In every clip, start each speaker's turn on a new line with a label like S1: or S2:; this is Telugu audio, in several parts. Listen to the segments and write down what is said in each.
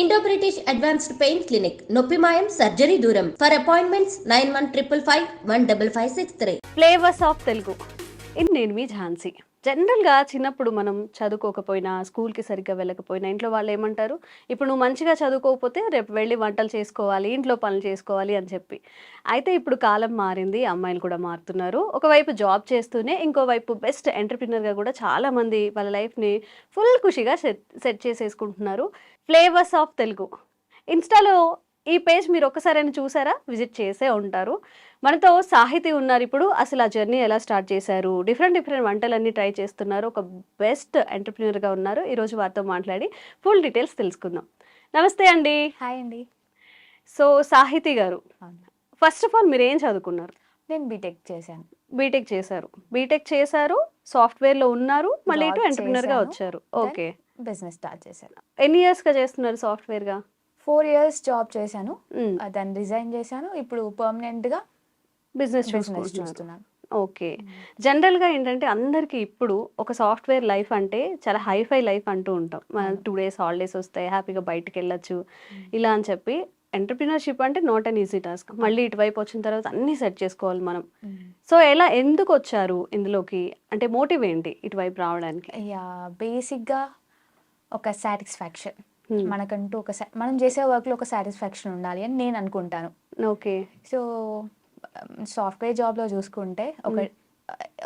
S1: Indo British advanced pain clinic నొప్పి మాయం సర్జరీ దూరం for appointments nine one triple five one double five six three
S2: flavours of Telugu ఇది నేను మీ ఝాన్సీ. జనరల్గా చిన్నప్పుడు మనం చదువుకోకపోయినా స్కూల్కి సరిగ్గా వెళ్ళకపోయినా ఇంట్లో వాళ్ళు ఏమంటారు? ఇప్పుడు నువ్వు మంచిగా చదువుకోకపోతే రేపు వెళ్ళి వంటలు చేసుకోవాలి ఇంట్లో పనులు చేసుకోవాలి అని చెప్పి. అయితే ఇప్పుడు కాలం మారింది అమ్మాయిలు కూడా మారుతున్నారు. ఒకవైపు జాబ్ చేస్తూనే ఇంకోవైపు బెస్ట్ ఎంటర్ప్రినర్గా కూడా చాలామంది వాళ్ళ లైఫ్ని ఫుల్ ఖుషిగా set set చేసేసుకుంటున్నారు. Flavours of Telugu. ఇన్స్టాలో ఈ పేజ్ మీరు ఒక్కసారైనా చూసారా? విజిట్ చేసే ఉంటారు. మనతో సాహితీ ఉన్నారు ఇప్పుడు. అసలు ఆ జర్నీ ఎలా స్టార్ట్ చేశారు? డిఫరెంట్ డిఫరెంట్ వంటలన్నీ ట్రై చేస్తున్నారు. ఒక బెస్ట్ ఎంటర్ప్రినర్గా ఉన్నారు. ఈరోజు వారితో మాట్లాడి ఫుల్ డీటెయిల్స్ తెలుసుకుందాం. నమస్తే అండి.
S3: హాయ్ అండి.
S2: సో సాహితీ గారు. ఫస్ట్ ఆఫ్ ఆల్ మీరు ఏం చదువుకున్నారు?
S3: నేను బీటెక్ చేశాను.
S2: బీటెక్ చేశారు. బీటెక్ చేశారు సాఫ్ట్వేర్లో ఉన్నారు మళ్ళీ ఇటు ఎంటర్ప్రినర్గా. వచ్చారు. ఓకే.
S3: బిజినెస్ స్టార్ట్ చేశాను.
S2: ఎన్ని ఇయర్స్గా చేస్తున్నారు సాఫ్ట్వేర్గా
S3: ఫోర్ ఇయర్స్ జాబ్ చేశాను. ఆ, దాన్ని రిజైన్ చేశాను. ఇప్పుడు పర్మనెంట్గా
S2: బిజినెస్
S3: బిజినెస్ చూస్తున్నాను.
S2: ఓకే జనరల్గా ఏంటంటే అందరికీ ఇప్పుడు ఒక సాఫ్ట్వేర్ లైఫ్ అంటే చాలా హైఫై లైఫ్ అంటూ ఉంటాం. మన టూ డేస్ హాలిడేస్ వస్తాయి హ్యాపీగా బయటికి వెళ్ళొచ్చు. ఇలా అని చెప్పి ఎంటర్ప్రినర్షిప్ అంటే నాట్ అన్ ఈజీ టాస్క్ మళ్ళీ ఇటువైపు వచ్చిన తర్వాత అన్నీ సెట్ చేసుకోవాలి మనం. సో ఎలా ఎందుకు వచ్చారు ఇందులోకి? అంటే మోటివ్ ఏంటి ఇటువైపు రావడానికి?
S3: యా బేసిక్గా ఒక సాటిస్ఫాక్షన్
S2: Hmm.
S3: మనకంటూ ఒక మనం చేసే వర్క్లో ఒక సాటిస్ఫాక్షన్ ఉండాలి అని నేను అనుకుంటాను.
S2: ఓకే
S3: సో సాఫ్ట్వేర్ జాబ్లో చూసుకుంటే ఒక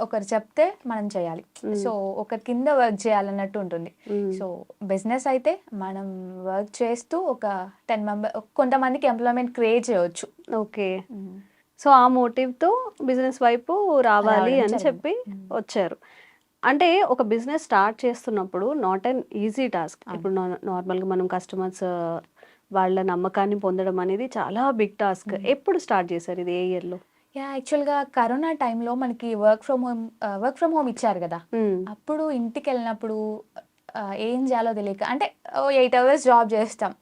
S3: ఒకరు చెప్తే మనం చేయాలి. సో ఒకరి కింద వర్క్ చేయాలన్నట్టు ఉంటుంది. సో బిజినెస్ అయితే మనం వర్క్ చేస్తూ ఒక టెన్ మెంబర్ కొంతమందికి ఎంప్లాయ్మెంట్ క్రియేట్ చేయవచ్చు
S2: ఓకే సో ఆ మోటివ్తో బిజినెస్ వైపు రావాలి అని. చెప్పి వచ్చారు. అంటే ఒక బిజినెస్ స్టార్ట్ చేస్తున్నప్పుడు నాట్ అన్ ఈజీ టాస్క్. ఇప్పుడు నార్మల్గా మనం కస్టమర్స్ వాళ్ళ నమ్మకాన్ని పొందడం అనేది చాలా బిగ్ టాస్క్. ఎప్పుడు స్టార్ట్ చేశారు ఇది ఏ ఇయర్లో?
S3: యా యాక్చువల్గా కరోనా టైంలో మనకి work from home work from home ఇచ్చారు కదా. అప్పుడు ఇంటికి వెళ్ళినప్పుడు ఏం చేయాలో తెలియక అంటే ఎయిట్ అవర్స్ జాబ్ చేస్తాం.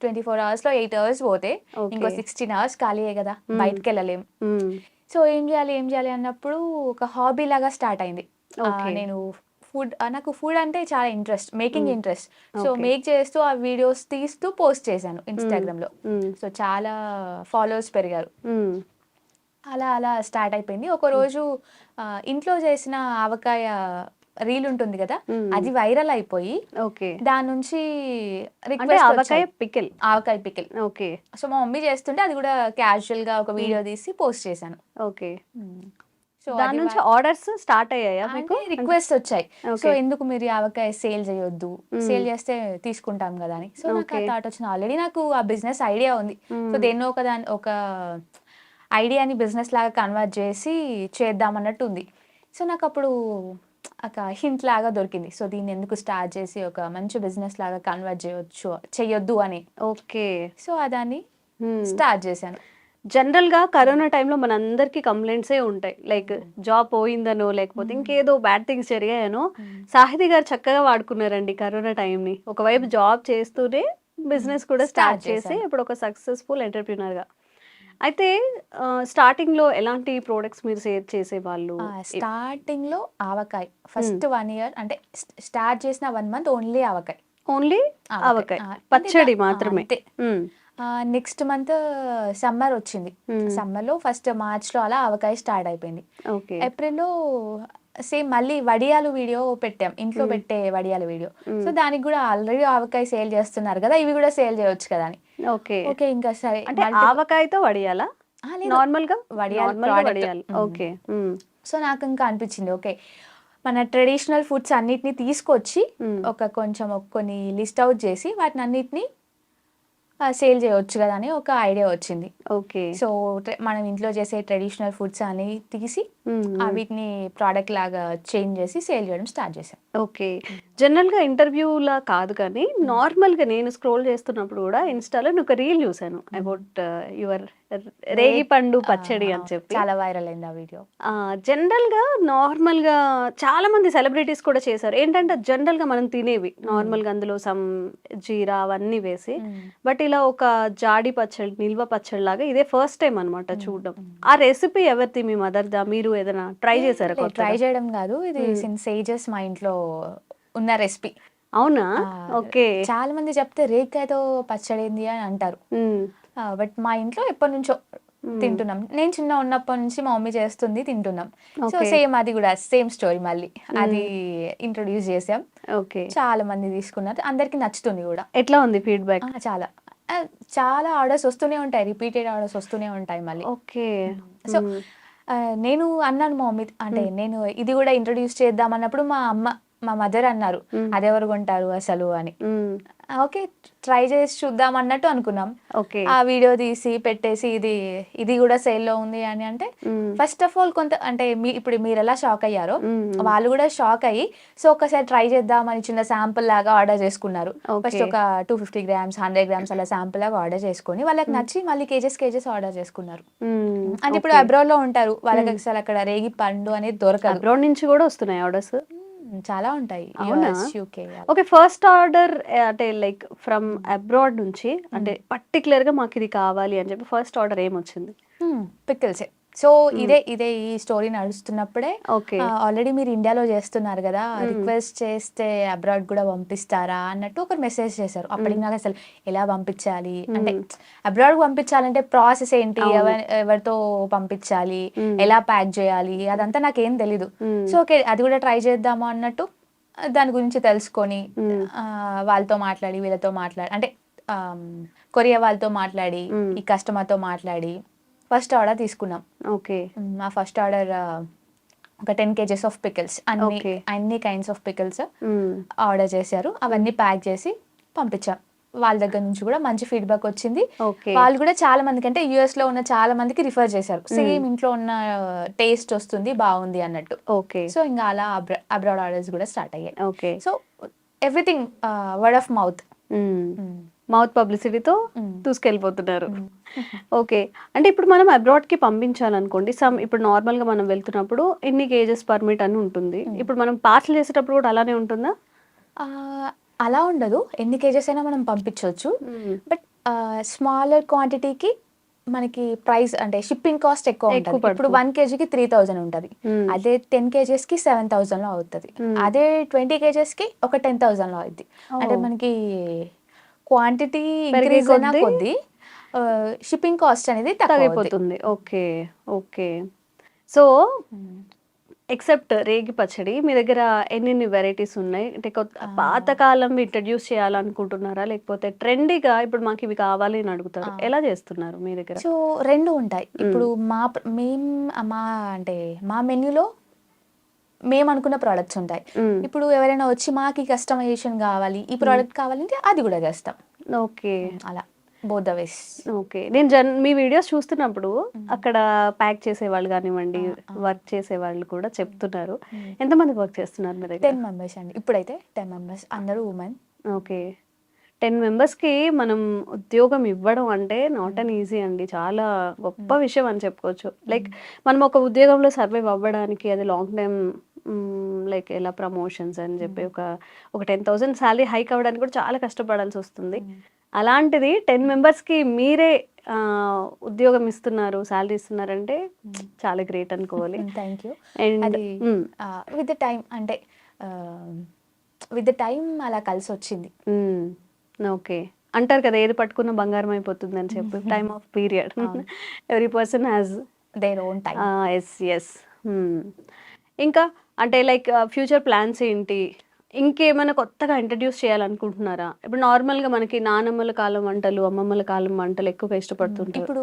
S3: ట్వంటీ ఫోర్ అవర్స్లో ఎయిట్ అవర్స్ పోతే. ఇంకో సిక్స్టీన్ అవర్స్ ఖాళీయే కదా బయటకు వెళ్ళలేం సో ఏం చేయాలి ఏం చేయాలి అన్నప్పుడు ఒక హాబీ లాగా స్టార్ట్ అయింది. నేను ఫుడ్ నాకు ఫుడ్ అంటే చాలా interest making interest. So. Make చేస్తూ ఆ వీడియోస్ తీస్తూ పోస్ట్ చేశాను ఇన్స్టాగ్రామ్లో సో చాలా ఫాలోవర్స్ పెరిగారు. అలా అలా స్టార్ట్ అయిపోయింది. ఒక రోజు ఇంట్లో చేసిన ఆవకాయ రీల్ ఉంటుంది కదా. అది వైరల్ అయిపోయి
S2: ఓకే.
S3: దాని నుంచి request
S2: avakaya pickle.
S3: Avakaya pickle.
S2: Okay.
S3: So మా మమ్మీ చేస్తుంటే అది కూడా క్యాజువల్గా ఒక వీడియో తీసి పోస్ట్ చేశాను.
S2: ఓకే. దాని నుంచి ఆర్డర్స్ స్టార్ట్ అయ్యాయా మీకు?
S3: రిక్వెస్ట్ వచ్చాయి. సో. ఎందుకు మీరు ఈ ఆవకాయ సేల్ చేయొద్దు? సేల్ చేస్తే తీసుకుంటాం కదా అని. సో నాకు ఆ. థాట్ వచ్చింది. ఆల్రెడీ నాకు ఆ బిజినెస్ ఐడియా ఉంది. సో దేన్నో ఒక దాని ఒక ఐడియాని బిజినెస్ లాగా కన్వర్ట్ చేసి చేద్దాం అన్నట్టు ఉంది సో నాకు అప్పుడు ఒక హింట్ లాగా దొరికింది. సో దీన్ని ఎందుకు స్టార్ట్ చేసి ఒక మంచి బిజినెస్ లాగా కన్వర్ట్ చేయొచ్చు చేయొద్దు అని.
S2: ఓకే.
S3: సో ఆ దాన్ని స్టార్ట్ చేశాను.
S2: జనరల్గా కరోనా టైంలో మనందరికీ కంప్లైంట్సే ఉంటాయి. లైక్ జాబ్ పోయిందనో లేకపోతే ఇంకేదో బ్యాడ్ థింగ్స్ జరిగాయనో సాహితీ గారు చక్కగా వాడుకున్నారండి కరోనా టైంని. ఒకవైపు జాబ్ చేస్తూనే బిజినెస్ కూడా స్టార్ట్ చేసి. ఇప్పుడు ఒక సక్సెస్ఫుల్ ఎంటర్ప్రినర్గా అయితే స్టార్టింగ్లో ఎలాంటి ప్రోడక్ట్స్ మీరు సేల్ చేసేవాళ్ళు?
S3: స్టార్టింగ్లో ఆవకాయ. ఫస్ట్ వన్ ఇయర్ అంటే స్టార్ట్ చేసిన one month only avakaya.
S2: Only
S3: avakaya.
S2: పచ్చడి మాత్రమే.
S3: నెక్స్ట్ మంత్ సమ్మర్ వచ్చింది.
S2: Hmm.
S3: సమ్మర్లో ఫస్ట్ మార్చ్లో అలా ఆవకాయ స్టార్ట్ అయిపోయింది. ఏప్రిల్లో సేమ్ మళ్ళీ వడియాలు వీడియో పెట్టాం. ఇంట్లో పెట్టే వడియాల వీడియో సో దానికి కూడా ఆల్రెడీ ఆవకాయ సేల్ చేస్తున్నారు కదా ఇవి కూడా సేల్ చేయొచ్చు కదా అని.
S2: ఓకే
S3: ఓకే ఇంకా సరే.
S2: అంటే ఆవకాయతో వడియాలా. నార్మల్గా
S3: వడియాలు.
S2: ఓకే మ్మ్.
S3: సో నాకు ఇంకా అనిపించింది. ఓకే మన ట్రెడిషనల్ ఫుడ్స్ అన్నిటిని తీసుకొచ్చి. ఒక కొంచెం కొన్ని లిస్ట్ అవుట్ చేసి వాటిని అన్నిటిని సేల్ చేయవచ్చు కదా అని ఒక ఐడియా వచ్చింది.
S2: ఓకే.
S3: సో మనం ఇంట్లో చేసే ట్రెడిషనల్ ఫుడ్స్ అని తీసి వీటిని ప్రోడక్ట్ లాగా చేంజ్ చేసి సేల్ చేయడం స్టార్ట్ చేసాం.
S2: ఓకే. జనరల్గా ఇంటర్వ్యూలా కాదు కానీ నార్మల్గా నేను స్క్రోల్ చేస్తున్నప్పుడు కూడా ఇన్స్టాలో నేను ఒక రీల్ చూసాను అబౌట్ యువర్ రేగి పండు పచ్చడి అని చెప్పి.
S3: చాలా వైరల్ అయింది ఆ వీడియో.
S2: జనరల్గా నార్మల్గా చాలా మంది సెలబ్రిటీస్ కూడా చేశారు. ఏంటంటే జనరల్గా మనం తినేవి. నార్మల్గా అందులో సమ్ జీరా అవన్నీ వేసి బట్ ఇలా ఒక జాడి పచ్చడి నిల్వ పచ్చడి లాగా ఇదే ఫస్ట్ టైం అన్నమాట చూడడం. ఆ రెసిపీ ఎవరిది? మీ మదర్ దా మీరు ఏదైనా ట్రై చేశారా
S3: ట్రై? చేయడం కాదు. ఇది సిన్స్ ఏజెస్ మా ఇంట్లో ఉన్న రెసిపీ.
S2: అవునా? ఓకే.
S3: చాలా మంది చెప్తే రేగ్కాయతో పచ్చడి ఏంది అని అంటారు. బట్ మా ఇంట్లో ఎప్పటి నుంచో తింటున్నాం. నేను చిన్న ఉన్నప్పటి నుంచి మా మమ్మీ చేస్తుంది తింటున్నాం. సో. సేమ్ అది కూడా సేమ్ స్టోరీ మళ్ళీ. అది ఇంట్రొడ్యూస్ చేసాం.
S2: ఓకే.
S3: చాలా మంది తీసుకున్నారు. అందరికి నచ్చుతుంది కూడా.
S2: ఎట్లా ఉంది ఫీడ్బ్యాక్?
S3: చాలా. చాలా ఆర్డర్స్ వస్తూనే ఉంటాయి. రిపీటెడ్ ఆర్డర్స్ వస్తూనే ఉంటాయి మళ్ళీ.
S2: ఓకే.
S3: సో నేను అన్నాను మా మమ్మీ అంటే నేను ఇది కూడా ఇంట్రొడ్యూస్ చేద్దాం అన్నప్పుడు మా అమ్మ మా మదర్ అన్నారు. అదెవరు కొంటారు అసలు? అని. ఓకే ట్రై చేసి చూద్దాం అన్నట్టు అనుకున్నాం.
S2: ఓకే.
S3: ఆ వీడియో తీసి పెట్టేసి ఇది ఇది కూడా సేల్లో ఉంది అని అంటే. ఫస్ట్ ఆఫ్ ఆల్ కొంత అంటే మీ ఇప్పుడు మీరు ఎలా షాక్ అయ్యారో. వాళ్ళు కూడా షాక్ అయ్యి సో ఒకసారి ట్రై చేద్దామని చిన్న శాంపుల్ లాగా ఆర్డర్ చేసుకున్నారు. ఫస్ట్ ఒక two fifty grams hundred grams అలా శాంపుల్ లాగా ఆర్డర్ చేసుకొని వాళ్ళకి నచ్చి మళ్ళీ కేజెస్ కేజెస్ ఆర్డర్ చేసుకున్నారు. అంటే ఇప్పుడు అబ్రాడ్లో ఉంటారు. వాళ్ళకి అసలు అక్కడ రేగి పండు అనేది దొరకదు.
S2: అబ్రాడ్ నుంచి కూడా వస్తున్నాయి ఆర్డర్స్
S3: చాలా ఉంటాయి? యూకే
S2: ఓకే ఫస్ట్ ఆర్డర్ అంటే లైక్ ఫ్రమ్ అబ్రాడ్ నుంచి అంటే పర్టికులర్గా మాకు ఇది కావాలి అని చెప్పి ఫస్ట్ ఆర్డర్ ఏమొచ్చింది?
S3: పికిల్సే సో ఇదే ఇదే ఈ స్టోరీ నడుస్తున్నప్పుడే
S2: ఓకే.
S3: ఆల్రెడీ మీరు ఇండియాలో చేస్తున్నారు కదా రిక్వెస్ట్ చేస్తే అబ్రాడ్ కూడా పంపిస్తారా అన్నట్టు ఒక మెసేజ్ చేశారు. అప్పటికి నాకు అసలు ఎలా పంపించాలి? అంటే అబ్రాడ్ పంపించాలంటే ప్రాసెస్ ఏంటి? ఎవ- ఎవరితో పంపించాలి? ఎలా ప్యాక్ చేయాలి? అదంతా నాకేం తెలీదు. సో ఓకే అది కూడా ట్రై చేద్దాము అన్నట్టు దాని గురించి తెలుసుకొని వాళ్ళతో మాట్లాడి వీళ్ళతో మాట్లాడి అంటే కొరియా వాళ్ళతో మాట్లాడి ఈ కస్టమర్తో మాట్లాడి ఫస్ట్ ఆర్డర్ తీసుకున్నాం.
S2: ఓకే.
S3: మ్, ఫస్ట్ ఆర్డర్ ఒక టెన్ కేజెస్ ఆఫ్ పికిల్స్ అన్ని. అన్ని కైండ్స్ ఆఫ్ పికిల్స్ ఆర్డర్ చేశారు. అవన్నీ ప్యాక్ చేసి పంపించాం. వాళ్ళ దగ్గర నుంచి కూడా మంచి ఫీడ్బ్యాక్ వచ్చింది. వాళ్ళు కూడా చాలా మందికి అంటే యుఎస్లో ఉన్న చాలా మందికి రిఫర్ చేశారు. సేమ్ ఇంట్లో ఉన్న టేస్ట్ వస్తుంది బాగుంది అన్నట్టు.
S2: ఓకే.
S3: సో ఇంకా అలా అబ్రాడ్ ఆర్డర్స్ కూడా స్టార్ట్ అయ్యాయి.
S2: Okay.
S3: So everything word of mouth
S2: mouth పబ్లిసిటీతో
S3: Mm.
S2: దూసుకెళ్ళిపోతున్నారు. Okay అంటే ఇప్పుడు మనం అబ్రాడ్కి పంపించాలనుకోండి సమ్ ఇప్పుడు నార్మల్గా మనం వెళ్తున్నప్పుడు ఎన్ని కేజెస్ పర్మిట్ అని ఉంటుంది. ఇప్పుడు మనం పార్సల్ చేసేటప్పుడు కూడా అలానే ఉంటుందా?
S3: అలా ఉండదు. ఎన్ని కేజెస్ అయినా మనం పంపించవచ్చు. బట్ స్మాలర్ క్వాంటిటీకి మనకి ప్రైస్ అంటే షిప్పింగ్ కాస్ట్ ఎక్కువ ఉంటుంది. ఇప్పుడు. వన్ కేజీకి త్రీ థౌజండ్ ఉంటుంది.
S2: Hmm.
S3: అదే టెన్ కేజెస్కి సెవెన్ థౌసండ్లో అవుతుంది.
S2: Hmm.
S3: అదే ట్వంటీ కేజెస్కి ఒక టెన్ థౌసండ్లో అవుద్ది. అంటే
S2: Oh.
S3: మనకి క్వాంటిటీ ఇంక్రీజ్ అయిన
S2: కొద్దీ
S3: షిప్పింగ్ కాస్ట్ అనేది తగ్గిపోతుంది.
S2: Okay okay. సో ఎక్సెప్ట్ రేగి పచ్చడి మీ దగ్గర ఎన్ని వెరైటీస్ ఉన్నాయి? అంటే కొత్త పాతకాలం ఇంట్రడ్యూస్ చేయాలనుకుంటున్నారా? లేకపోతే ట్రెండీగా ఇప్పుడు మాకు ఇవి కావాలి అని అడుగుతారు. ఎలా చేస్తున్నారు మీ దగ్గర?
S3: సో రెండు ఉంటాయి. ఇప్పుడు మా ప్ర- మేం మా అంటే మా మెన్యూలో మేము అనుకున్న ప్రోడక్ట్స్ ఉంటాయి. ఇప్పుడు ఎవరైనా వచ్చి మాకు కస్టమైజేషన్ కావాలి ఈ ప్రోడక్ట్ కావాలంటే అది కూడా చేస్తాం.
S2: ఓకే.
S3: అలా. Both the ways
S2: okay. నేను జన్ మీ వీడియోస్ చూస్తున్నప్పుడు అక్కడ ప్యాక్ చేసేవాళ్ళు కానివ్వండి వర్క్ చేసేవాళ్ళు కూడా చెప్తున్నారు. ఎంతమంది వర్క్ చేస్తున్నారు మీ దగ్గర?
S3: టెన్ మెంబర్స్ అండి. ఇప్పుడైతే టెన్ మెంబర్స్ అందరూ ఉమెన్
S2: ఓకే. టెన్ మెంబర్స్కి మనం ఉద్యోగం ఇవ్వడం అంటే నాట్ అన్ ఈజీ అండి. చాలా గొప్ప విషయం అని చెప్పుకోవచ్చు. లైక్ మనం ఒక ఉద్యోగంలో సర్వైవ్ అవ్వడానికి అది లాంగ్ టైం లైక్ ఎలా ప్రమోషన్స్ అని చెప్పి ఒక ఒక టెన్ థౌసండ్ శాలరీ హైక్ అవ్వడానికి కూడా చాలా కష్టపడాల్సి వస్తుంది. అలాంటిది టెన్ మెంబర్స్కి మీరే ఉద్యోగం ఇస్తున్నారు శాలరీ ఇస్తున్నారంటే చాలా గ్రేట్ అనుకోవాలి.
S3: Thank you
S2: and
S3: with time అంటే విత్ ద టైం అలా కలిసి వచ్చింది
S2: ఓకే. అంటారు కదా ఏది పట్టుకున్న బంగారం అయిపోతుంది అని చెప్పి. Time of period every person has
S3: their own time
S2: yes yes ఇంకా అంటే లైక్ ఫ్యూచర్ ప్లాన్స్ ఏంటి? ఇంకేమైనా కొత్తగా ఇంట్రడ్యూస్ చేయాలనుకుంటున్నారా? ఇప్పుడు నార్మల్గా మనకి నానమ్మల కాలం వంటలు అమ్మమ్మల కాలం వంటలు ఎక్కువగా ఇష్టపడుతుంటారు.
S3: ఇప్పుడు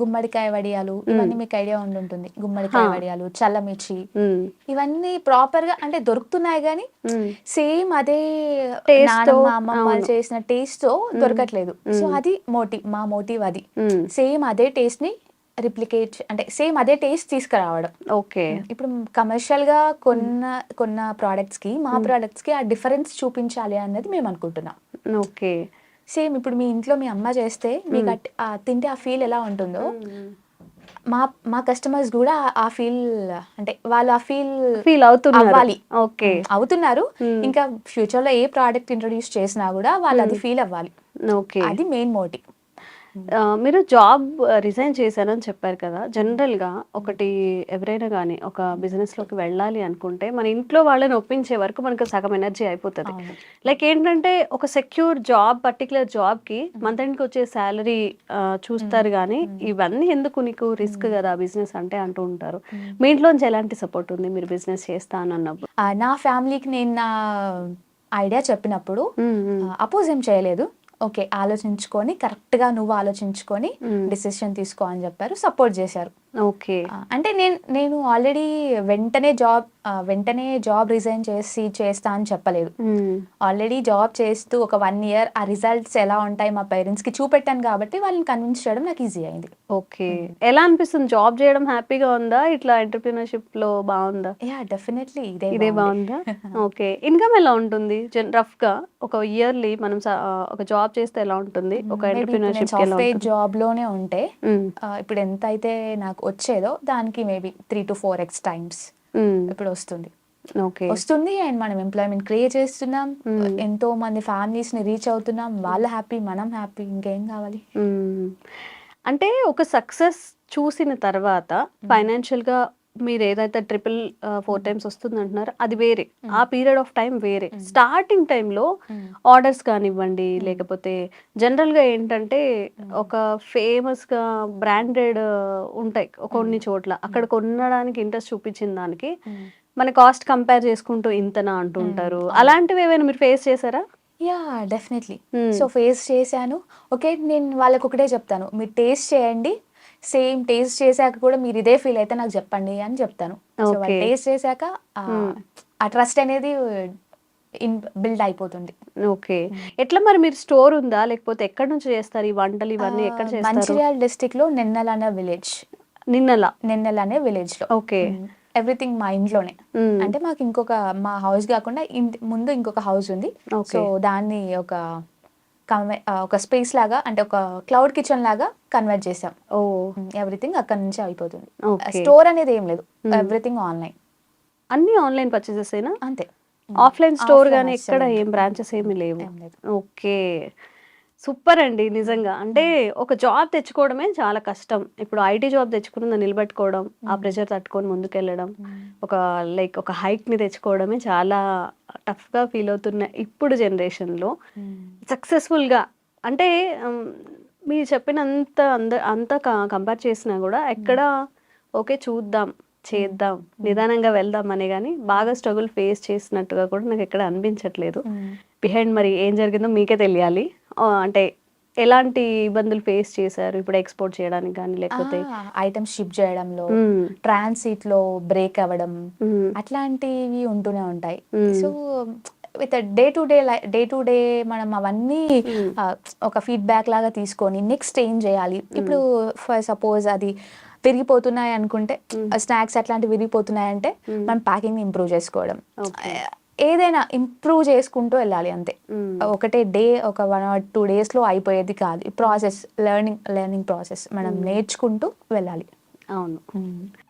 S3: గుమ్మడికాయ వడియాలు ఇవన్నీ మీకు ఐడియా ఉండుంటుంది గుమ్మడికాయ. వడియాలు చల్లమిర్చి. ఇవన్నీ ప్రాపర్గా అంటే దొరుకుతున్నాయి కానీ. సేమ్ అదే నానమ్మ అమ్మమ్మ. చేసిన టేస్ట్తో దొరకట్లేదు. సో అది మోటివ్ మా మోటివ్ అది. సేమ్ అదే టేస్ట్ని రిప్లికేట్ అంటే సేమ్ అదే టేస్ట్ తీసుకురావడం.
S2: ఓకే.
S3: ఇప్పుడు కమర్షియల్గా కొన్న కొన్న ప్రోడక్ట్స్కి మా ప్రోడక్ట్స్కి ఆ డిఫరెన్స్ చూపించాలి అన్నది మేము అనుకుంటున్నాం.
S2: ఓకే.
S3: సేమ్ ఇప్పుడు మీ ఇంట్లో మీ అమ్మ చేస్తే మీకు ఆ తింటే ఆ ఫీల్ ఎలా ఉంటుందో మా మా కస్టమర్స్ కూడా ఆ ఫీల్ అంటే వాళ్ళు ఆ ఫీల్
S2: ఫీల్ అవుతున్నారు.
S3: అవ్వాలి.
S2: ఓకే.
S3: అవుతున్నారు.
S2: Hmm.
S3: ఇంకా ఫ్యూచర్లో ఏ ప్రోడక్ట్ ఇంట్రొడ్యూస్ చేసినా కూడా వాళ్ళు అది ఫీల్ అవ్వాలి.
S2: ఓకే.
S3: అది మెయిన్ మోటివ్
S2: మీరు జాబ్ రిజైన్ చేశానని చెప్పారు కదా. జనరల్గా ఒకటి ఎవరైనా కానీ ఒక బిజినెస్లోకి వెళ్ళాలి అనుకుంటే మన ఇంట్లో వాళ్ళని ఒప్పించే వరకు మనకు సగం ఎనర్జీ అయిపోతుంది. లైక్ ఏంటంటే ఒక సెక్యూర్ జాబ్ పర్టికులర్ జాబ్కి మంత్ ఎండ్కి వచ్చే శాలరీ చూస్తారు కానీ ఇవన్నీ ఎందుకు నీకు రిస్క్ కదా బిజినెస్ అంటే అంటూ ఉంటారు. మీ ఇంట్లోంచి ఎలాంటి సపోర్ట్ ఉంది? మీరు బిజినెస్ చేస్తాను అన్నప్పుడు.
S3: నా ఫ్యామిలీకి నేను నా ఐడియా చెప్పినప్పుడు. అపోజ్ ఏం చేయలేదు. ఓకే ఆలోచించుకొని కరెక్ట్గా నువ్వు ఆలోచించుకొని. డిసిషన్ తీసుకో అని చెప్పారు సపోర్ట్ చేశారు
S2: ఓకే.
S3: అంటే నేను నేను ఆల్రెడీ వెంటనే జాబ్ వెంటనే జాబ్ రిజైన్ చేసి చేస్తా అని చెప్పలేదు. ఆల్రెడీ జాబ్ చేస్తూ ఒక వన్ ఇయర్ ఆ రిజల్ట్స్ ఎలా ఉంటాయి మా పేరెంట్స్కి చూపెట్టాను కాబట్టి వాళ్ళని కన్విన్స్ చేయడం నాకు ఈజీ అయింది.
S2: ఓకే. ఎలా అనిపిస్తుంది? జాబ్ చేయడం హ్యాపీగా ఉందా? ఇట్లా ఎంటర్ప్రినర్షిప్లో బాగుందా?
S3: యా డెఫినెట్లీ ఇదే
S2: ఇదే
S3: బాగుంది.
S2: ఓకే. ఇన్కమ్ ఎలా ఉంటుంది? రఫ్గా ఒక ఇయర్లీ మనం ఒక జాబ్ చేస్తే ఎలా ఉంటుంది? ఒక ఎంటర్ప్రినర్షిప్
S3: జాబ్లోనే ఉంటే ఇప్పుడు ఎంత అయితే నాకు వచ్చేదో దానికి maybe three to four x times. ఇప్పుడు వస్తుంది
S2: ఓకే
S3: వస్తుంది అండ్ మనం ఎంప్లాయ్మెంట్ క్రియేట్ చేస్తున్నాం
S2: Hmm.
S3: ఎంతో మంది ఫ్యామిలీస్ని రీచ్ అవుతున్నాం వాళ్ళు హ్యాపీ మనం హ్యాపీ ఇంకేం కావాలి
S2: మ్మ్. అంటే ఒక సక్సెస్ చూసిన తర్వాత ఫైనాన్షియల్గా మీరు ఏదైతే ట్రిపుల్ ఫోర్ టైమ్స్ వస్తుంది అంటున్నారో అది వేరే. ఆ పీరియడ్ ఆఫ్ టైం వేరే. స్టార్టింగ్ టైంలో ఆర్డర్స్ కానివ్వండి లేకపోతే జనరల్గా ఏంటంటే ఒక ఫేమస్గా బ్రాండెడ్ ఉంటాయి కొన్ని చోట్ల. అక్కడ కొనడానికి ఇంట్రెస్ట్ చూపించిన దానికి మన కాస్ట్ కంపేర్ చేసుకుంటూ ఇంతనా అంటుంటారు. అలాంటివి ఏమైనా మీరు ఫేస్ చేశారా?
S3: Yeah definitely
S2: Hmm.
S3: So face చేశాను. ఓకే నేను వాళ్ళకి ఒకటే చెప్తాను. మీరు టేస్ట్ చేయండి సేమ్ టేస్ట్ చేశాక కూడా మీరు ఇదే ఫీల్ అయితే నాకు చెప్పండి అని చెప్తాను. సో. టేస్ట్ చేశాక ఆ- ట్రస్ట్ అనేది ఇన్ బిల్డ్ అయిపోతుంది.
S2: ఓకే. ఎట్లా మరి మీరు స్టోర్ ఉందా? లేకపోతే ఎక్కడి నుంచి చేస్తారు? ఈ వంటలు ఇవన్నీ ఎక్కడ చేస్తారు?
S3: మంచిర్యాల డిస్టిక్లో నిన్నెల అనే విలేజ్.
S2: నిన్నలా?
S3: నిన్నెల అనే విలేజ్లో
S2: ఓకే
S3: ఎవ్రీథింగ్ మా ఇంట్లోనే. అంటే మాకు ఇంకొక మా హౌస్ కాకుండా ఇంటి ముందు ఇంకొక హౌస్ ఉంది. సో దాన్ని ఒక కన్వె- ఒక స్పేస్ లాగా అంటే ఒక క్లౌడ్ కిచెన్ లాగా కన్వర్ట్ చేసాం
S2: ఓ
S3: ఎవ్రీథింగ్ అక్కడ నుంచి అయిపోతుంది. స్టోర్ అనేది ఏం లేదు. ఎవ్రీథింగ్ ఆన్లైన్
S2: అన్ని ఆన్లైన్ పర్చేసెస్ అయినా
S3: అంతే.
S2: ఆఫ్లైన్ స్టోర్
S3: అస్సలు
S2: ఎక్కడ. ఏం బ్రాంచెస్ ఏమీ లేవు. ఓకే సూపర్ అండి నిజంగా. అంటే ఒక జాబ్ తెచ్చుకోవడమే చాలా కష్టం. ఇప్పుడు ఐటీ జాబ్ తెచ్చుకుని దాన్ని నిలబెట్టుకోవడం ఆ ప్రెషర్ తట్టుకొని ముందుకెళ్ళడం ఒక లైక్ ఒక హైక్ని తెచ్చుకోవడమే చాలా టఫ్గా ఫీల్ అవుతున్న ఇప్పుడు జనరేషన్లో సక్సెస్ఫుల్గా అంటే మీరు చెప్పినంత అంద అంత కంపేర్ చేసినా కూడా ఎక్కడ ఓకే చూద్దాం చేద్దాం నిదానంగా వెళ్దాం అనే కానీ బాగా స్ట్రగుల్ ఫేస్ చేసినట్టుగా కూడా నాకు ఎక్కడ అనిపించట్లేదు. బిహైండ్ మరి ఏం జరిగిందో మీకే తెలియాలి. అంటే ఎలాంటి ఇబ్బందులు ఫేస్ చేశారు ఇప్పుడు ఎక్స్పోర్ట్ చేయడానికి కానీ లేకపోతే
S3: ఐటమ్స్ షిప్ చేయడంలో. ట్రాన్సిట్లో బ్రేక్ అవ్వడం
S2: మ్మ్.
S3: అట్లాంటివి ఉంటూనే ఉంటాయి. So with day to day day to day మనం అవన్నీ. ఆ, ఒక ఫీడ్బ్యాక్ లాగా తీసుకొని నెక్స్ట్ ఏం చేయాలి ఇప్పుడు ఫర్ సపోజ్ అది విరిగిపోతున్నాయి అనుకుంటే స్నాక్స్ అట్లాంటివి విరిగిపోతున్నాయి అంటే మనం ప్యాకింగ్ ఇంప్రూవ్ చేసుకోవడం. ఏదైనా ఇంప్రూవ్ చేసుకుంటూ వెళ్ళాలి అంతే.
S2: మ్మ్.
S3: ఒకటే డే ఒక వన్ ఆర్ టూ డేస్లో అయిపోయేది కాదు. ప్రాసెస్ లెర్నింగ్ లెర్నింగ్ ప్రాసెస్ మనం నేర్చుకుంటూ వెళ్ళాలి.
S2: అవును.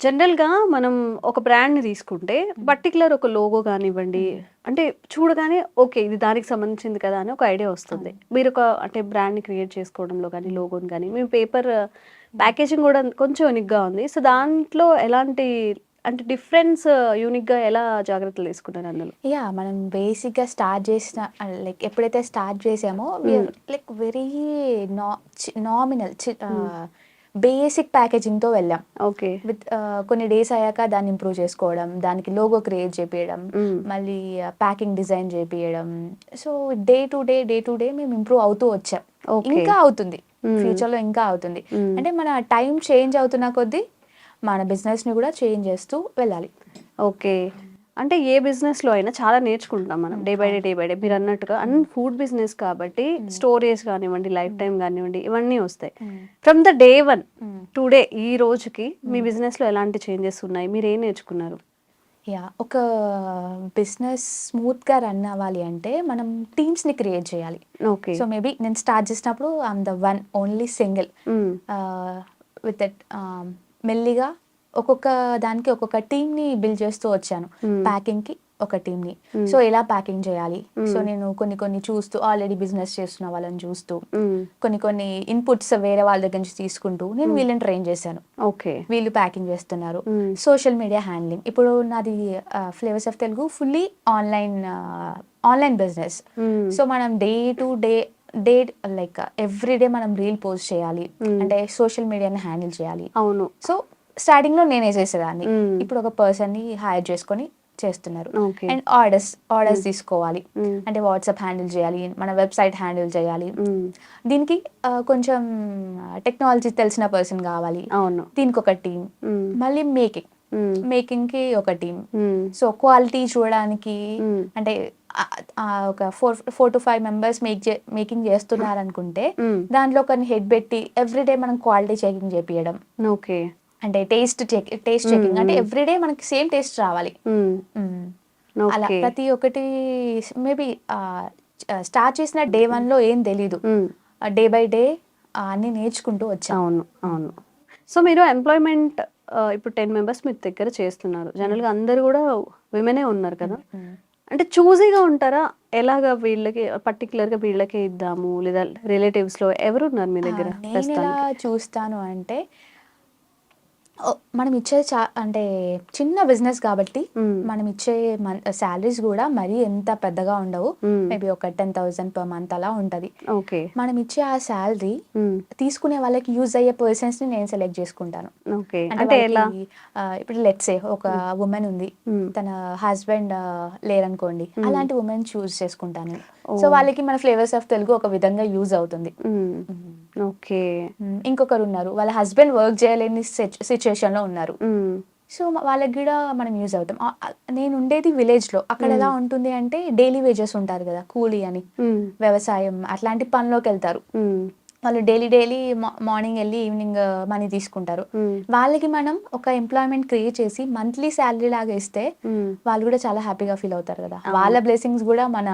S2: జనరల్గా మనం ఒక బ్రాండ్ని తీసుకుంటే పర్టికులర్ ఒక లోగో కానివ్వండి అంటే చూడగానే ఓకే ఇది దానికి సంబంధించింది కదా అని ఒక ఐడియా వస్తుంది. మీరు ఒక అంటే బ్రాండ్ని క్రియేట్ చేసుకోవడంలో కానీ లోగోని కానీ మీ పేపర్ ప్యాకేజింగ్ కూడా కొంచెం unique గా ఉంది. సో దాంట్లో ఎలాంటి అంటే డిఫరెన్స్ యూనిక్గా ఎలా జాగ్రత్తలు తీసుకున్నారు అందులో?
S3: యా మనం బేసిక్గా స్టార్ట్ చేసిన లైక్ ఎప్పుడైతే స్టార్ట్ చేసామో లైక్ వెరీ నా నామినల్ బేసిక్ ప్యాకేజింగ్తో వెళ్ళాం.
S2: ఓకే
S3: విత్ కొన్ని డేస్ అయ్యాక దాన్ని ఇంప్రూవ్ చేసుకోవడం దానికి లోగో క్రియేట్ చేపియడం
S2: Mm.
S3: మళ్ళీ packing design చేపియడం. So day to day day to day మేము ఇంప్రూవ్ అవుతూ వచ్చాం. ఇంకా అవుతుంది. ఫ్యూచర్లో ఇంకా అవుతుంది.
S2: Mm.
S3: అంటే మన టైం చేంజ్ అవుతున్న కొద్దీ మన బిజినెస్ని కూడా చేంజ్ చేస్తూ వెళ్ళాలి.
S2: ఓకే. అంటే ఏ బిజినెస్లో అయినా చాలా నేర్చుకుంటాం మనం. Day by day day by day. మీరు అన్నట్టుగా అన్ని ఫుడ్ బిజినెస్ కాబట్టి స్టోరేజ్ కానివ్వండి లైఫ్ టైం కానివ్వండి ఇవన్నీ వస్తాయి. From the day one today ఈ రోజుకి మీ బిజినెస్లో ఎలాంటి చేంజెస్ ఉన్నాయి? మీరు ఏం నేర్చుకున్నారు?
S3: యా ఒక బిజినెస్ స్మూత్గా రన్ అవ్వాలి అంటే మనం టీమ్స్ని క్రియేట్ చేయాలి.
S2: ఓకే.
S3: సో మేబీ నేను స్టార్ట్ చేసినప్పుడు I'm the one only single. With that మెల్లిగా ఒక్కొక్క దానికి ఒక్కొక్క టీమ్ని బిల్డ్ చేస్తూ వచ్చాను.
S2: Hmm.
S3: ప్యాకింగ్కి ఒక టీంని సో ఎలా ప్యాకింగ్ చేయాలి? సో నేను కొన్ని కొన్ని చూస్తూ ఆల్రెడీ బిజినెస్ చేస్తున్న వాళ్ళని చూస్తూ. కొన్ని కొన్ని ఇన్పుట్స్ వేరే వాళ్ళ దగ్గర నుంచి తీసుకుంటూ నేను వీళ్ళని ట్రైన్ చేశాను.
S2: ఓకే.
S3: వీళ్ళు ప్యాకింగ్ చేస్తున్నారు. సోషల్ మీడియా హ్యాండ్లింగ్ ఇప్పుడు నాది flavours of Telugu fully online online business. So మనం day to day day like every day మనం రీల్ పోస్ట్ చేయాలి. అంటే సోషల్ మీడియాని హ్యాండిల్ చేయాలి.
S2: అవును.
S3: సో స్టార్టింగ్లో నేనే చేసేదాన్ని.
S2: మ్మ్.
S3: ఇప్పుడు ఒక పర్సన్ని హైర్ చేసుకొని చేస్తున్నారు. అండ్ ఆర్డర్స్ ఆర్డర్స్ తీసుకోవాలి.
S2: మ్మ్.
S3: అంటే వాట్సాప్ హ్యాండిల్ చేయాలి. మన వెబ్సైట్ హ్యాండిల్ చేయాలి. దీనికి కొంచెం టెక్నాలజీ తెలిసిన పర్సన్ కావాలి.
S2: అవును.
S3: దీనికి ఒక టీం
S2: మ్మ్.
S3: మళ్ళీ మేకింగ్. మేకింగ్కి ఒక టీం
S2: మ్మ్.
S3: సో క్వాలిటీ చూడడానికి
S2: మ్మ్.
S3: అంటే ఒక four four to five members make making చేస్తున్నారు అనుకుంటే. దాంట్లో కొన్ని హెడ్ పెట్టి ఎవ్రీడే మనం క్వాలిటీ చెకింగ్ చేపియడం.
S2: ఓకే.
S3: అంటే టేస్ట్ చెక్ టేస్ట్ చెకింగ్. అంటే ఎవ్రీడే మనకి సేమ్ టేస్ట్ రావాలి. అలా ప్రతి ఒక్కటి మేబీ స్టార్ట్ చేసిన డే వన్లో ఏం తెలీదు. డే బై డే అన్ని నేర్చుకుంటూ వచ్చాం.
S2: అవును అవును. సో మీరు ఎంప్లాయ్మెంట్ ఇప్పుడు టెన్ మెంబర్స్ మీ దగ్గర చేస్తున్నారు. జనరల్గా అందరు కూడా విమెనే ఉన్నారు కదా? అంటే చూజీగా ఉంటారా? ఎలాగా వీళ్ళకి particular గా వీళ్ళకే ఇద్దాము? లేదా relatives లో ఎవరు ఉన్నారు మీ దగ్గర
S3: చూస్తాను అంటే మనం ఇచ్చే చా అంటే చిన్న బిజినెస్ కాబట్టి. మనం ఇచ్చే శాలరీస్ కూడా మరీ ఎంత పెద్దగా ఉండవు. మేబీ ఒక టెన్ థౌసండ్ పర్ మంత్ అలా ఉంటది
S2: ఓకే
S3: మనం ఇచ్చే ఆ శాలరీ. తీసుకునే వాళ్ళకి యూజ్ అయ్యే పర్సన్స్ని నేను సెలెక్ట్ చేసుకుంటాను అంటే ఇప్పుడు లెట్స్ ఏ ఒక ఉమెన్ ఉంది. తన హస్బెండ్ లేరనుకోండి అలాంటి ఉమెన్ చూస్ చేసుకుంటాను. సో వాళ్ళకి మన ఫ్లేవర్స్ ఆఫ్ తెలుగు ఒక విధంగా యూజ్ అవుతుంది.
S2: ఓకే.
S3: ఇంకొకరు ఉన్నారు వాళ్ళ హస్బెండ్ వర్క్ చేయలేని సిచ్యువేషన్లో ఉన్నారు. సో వాళ్ళకి కూడా మనం యూజ్ అవుతాం. నేను ఉండేది విలేజ్లో. అక్కడ ఎలా ఉంటుంది అంటే డైలీ వేజెస్ ఉంటారు కదా కూలీ అని. వ్యవసాయం అట్లాంటి పనిలోకి వెళ్తారు. వాళ్ళు డైలీ డైలీ మార్నింగ్ వెళ్ళి ఈవినింగ్ మనీ తీసుకుంటారు.
S2: మ్మ్.
S3: వాళ్ళకి మనం ఒక ఎంప్లాయ్మెంట్ క్రియేట్ చేసి మంత్లీ శాలరీ లాగా ఇస్తే. వాళ్ళు కూడా చాలా హ్యాపీగా ఫీల్ అవుతారు కదా. వాళ్ళ బ్లెస్సింగ్స్ కూడా మన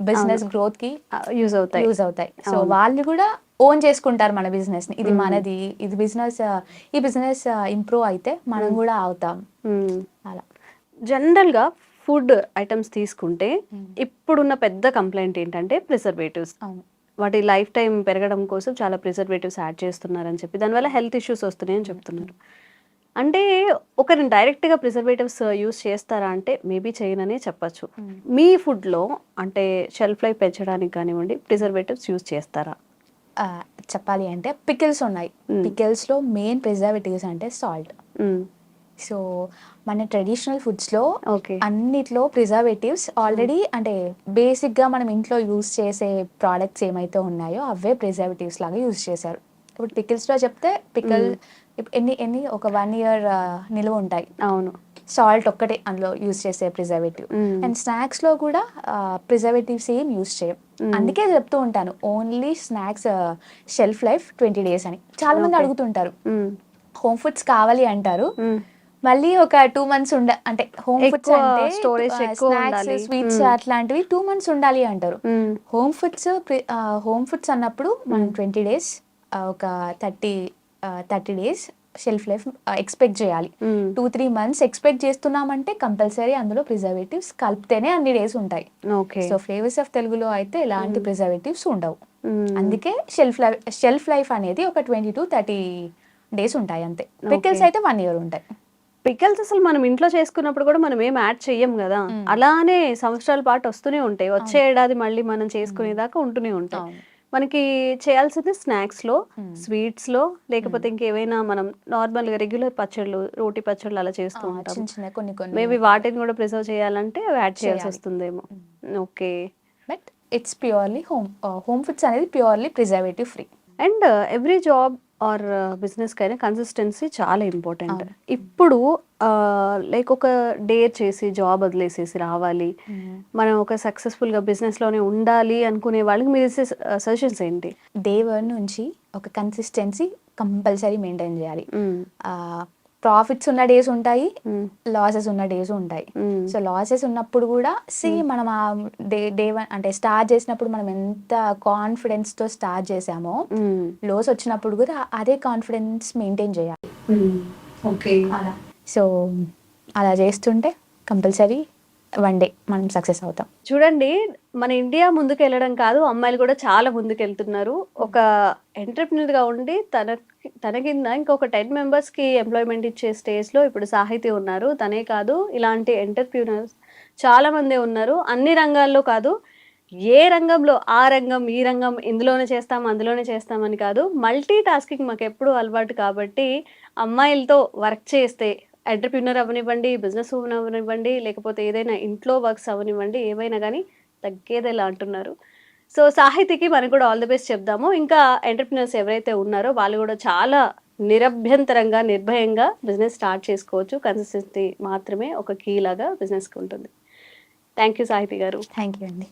S3: బిజినెస్ గ్రోత్కి
S2: యూజ్ అవుతాయి.
S3: యూజ్ అవుతాయి. సో వాళ్ళు కూడా ఓన్ చేసుకుంటారు మన బిజినెస్ని ఇది మనది ఇది బిజినెస్ ఈ బిజినెస్ ఇంప్రూవ్ అయితే మనం కూడా అవుతాం. అలా.
S2: జనరల్గా ఫుడ్ ఐటమ్స్ తీసుకుంటే ఇప్పుడున్న పెద్ద కంప్లైంట్ ఏంటంటే ప్రిజర్వేటివ్స్. వాటి లైఫ్ టైం పెరగడం కోసం చాలా ప్రిజర్వేటివ్స్ యాడ్ చేస్తున్నారని చెప్పి దానివల్ల హెల్త్ ఇష్యూస్ వస్తున్నాయని చెప్తున్నారు. అంటే ఒకరిని డైరెక్ట్గా ప్రిజర్వేటివ్స్ యూస్ చేస్తారా అంటే మేబీ చేయననే చెప్పచ్చు. మీ ఫుడ్లో అంటే షెల్ఫ్ లైఫ్ పెంచడానికి కానివ్వండి ప్రిజర్వేటివ్స్ యూస్ చేస్తారా?
S3: చెప్పాలి అంటే పికిల్స్ ఉన్నాయి. పికిల్స్లో మెయిన్ ప్రిజర్వేటివ్స్ అంటే సాల్ట్. సో మన ట్రెడిషనల్ ఫుడ్స్లో
S2: ఓకే.
S3: అన్నిట్లో ప్రిజర్వేటివ్స్ ఆల్రెడీ అంటే బేసిక్గా మనం ఇంట్లో యూస్ చేసే ప్రోడక్ట్స్ ఏమైతే ఉన్నాయో అవే ప్రిజర్వేటివ్స్ లాగా యూస్ చేశారు. ఇప్పుడు పికిల్స్లో చెప్తే పికల్ ఎన్ని ఎన్ని ఒక వన్ ఇయర్ నిలువ ఉంటాయి.
S2: అవును.
S3: సాల్ట్ ఒక్కటే అందులో యూస్ చేసే ప్రిజర్వేటివ్. అండ్ స్నాక్స్లో కూడా ప్రిజర్వేటివ్స్ ఏం యూస్ చేయం అందుకే చెప్తూ ఉంటాను only snacks shelf life twenty days అని చాలా మంది అడుగుతుంటారు. హోమ్ ఫుడ్స్ కావాలి అంటారు. మళ్ళీ ఒక టూ మంత్స్ ఉండ అంటే హోమ్ ఫుడ్స్ అంటే
S2: ఎక్కువ
S3: స్నాక్స్. స్వీట్స్ అట్లాంటివి టూ మంత్స్ ఉండాలి అంటారు. హోమ్ ఫుడ్స్ హోమ్ ఫుడ్స్ అన్నప్పుడు మనం ట్వంటీ డేస్ ఒక thirty thirty days shelf life expect చేయాలి. టూ త్రీ మంత్స్ ఎక్స్పెక్ట్ చేస్తున్నామంటే కంపల్సరీ అందులో ప్రిజర్వేటివ్స్ కలిపితేనే అన్ని డేస్ ఉంటాయి.
S2: ఓకే
S3: సో ఫ్లేవర్స్ ఆఫ్ తెలుగులో అయితే ఎలాంటి ప్రిజర్వేటివ్స్ ఉండవు.
S2: మ్మ్.
S3: అందుకే షెల్ఫ్ లైఫ్ షెల్ఫ్ లైఫ్ అనేది ఒక ట్వంటీ టు థర్టీ డేస్ ఉంటాయి అంతే. పికిల్స్ అయితే వన్ ఇయర్ ఉంటాయి.
S2: పికల్స్ అసలు మనం ఇంట్లో చేసుకున్నప్పుడు కూడా మనం ఏం యాడ్ చెయ్యం కదా. అలానే సంవత్సరాల పాటు వస్తూనే ఉంటాయి. వచ్చే ఏడాది మళ్ళీ మనం చేసుకునేదాకా ఉంటూనే ఉంటాయి.
S3: అవును.
S2: మనకి చేయాల్సింది స్నాక్స్లో స్వీట్స్లో లేకపోతే ఇంకేమైనా మనం నార్మల్గా రెగ్యులర్ పచ్చళ్ళు రోటి పచ్చళ్ళు అలా చేస్తూ ఉంటాం
S3: కొన్ని కొన్ని
S2: మేబీ వాటిని కూడా ప్రిజర్వ్ చేయాలంటే అవి యాడ్ చేయాల్సి
S3: చేయాలి.
S2: వస్తుందేమో. Okay.
S3: But it's purely home home foods అనేది purely preservative free.
S2: And every job or business కైనా కన్సిస్టెన్సీ చాలా ఇంపార్టెంట్. ఇప్పుడు లైక్ ఒక డేర్ చేసి జాబ్ వదిలేసేసి రావాలి. మనం ఒక సక్సెస్ఫుల్గా బిజినెస్లోనే ఉండాలి అనుకునే వాళ్ళకి మీరు సజెషన్స్ ఏంటి?
S3: డే వన్ నుంచి ఒక కన్సిస్టెన్సీ కంపల్సరీ మెయింటైన్ చేయాలి. ప్రాఫిట్స్ ఉన్న డేస్ ఉంటాయి. లాసెస్ ఉన్న డేస్ ఉంటాయి. సో లాసెస్ ఉన్నప్పుడు కూడా సి మనం ఆ డే డే వన్ అంటే స్టార్ట్ చేసినప్పుడు మనం ఎంత కాన్ఫిడెన్స్తో స్టార్ట్ చేసామో. లోస్ వచ్చినప్పుడు కూడా అదే కాన్ఫిడెన్స్ మెయింటైన్ చేయాలి.
S2: ఓకే
S3: అలా సో అలా చేస్తుంటే కంపల్సరీ వన్ డే మనం సక్సెస్ అవుతాం
S2: చూడండి మన ఇండియా ముందుకు వెళ్ళడం కాదు అమ్మాయిలు కూడా చాలా ముందుకు వెళ్తున్నారు ఒక entrepreneur గా ఉండి తన తన కింద ఇంకొక టెన్కి ఎంప్లాయ్మెంట్ ఇచ్చే స్టేజ్లో లో ఇప్పుడు సాహితీ ఉన్నారు. తనే కాదు ఇలాంటి ఎంటర్ప్రీనర్స్ చాలా మంది ఉన్నారు. అన్ని రంగాల్లో కాదు ఏ రంగంలో ఆ రంగం ఈ రంగం ఇందులోనే చేస్తాం అందులోనే చేస్తామని కాదు మల్టీ టాస్కింగ్ మాకు ఎప్పుడూ అలవాటు కాబట్టి అమ్మాయిలతో వర్క్ చేస్తే ఎంటర్ప్రినర్ అవనివ్వండి బిజినెస్ ఉమెన్ అవనివ్వండి లేకపోతే ఏదైనా ఇంట్లో వర్క్స్ అవనివ్వండి ఏవైనా కానీ తగ్గేదేలా అంటున్నారు. సో సాహితీకి మనకు కూడా ఆల్ ది బెస్ట్ చెప్దాము. ఇంకా ఎంటర్ప్రినర్స్ ఎవరైతే ఉన్నారో వాళ్ళు కూడా చాలా నిరభ్యంతరంగా నిర్భయంగా బిజినెస్ స్టార్ట్ చేసుకోవచ్చు. కన్సిస్టెన్సీ మాత్రమే ఒక కీ లాగా బిజినెస్కి ఉంటుంది. థ్యాంక్ యూ సాహితీ గారు.
S3: థ్యాంక్ యూ అండి.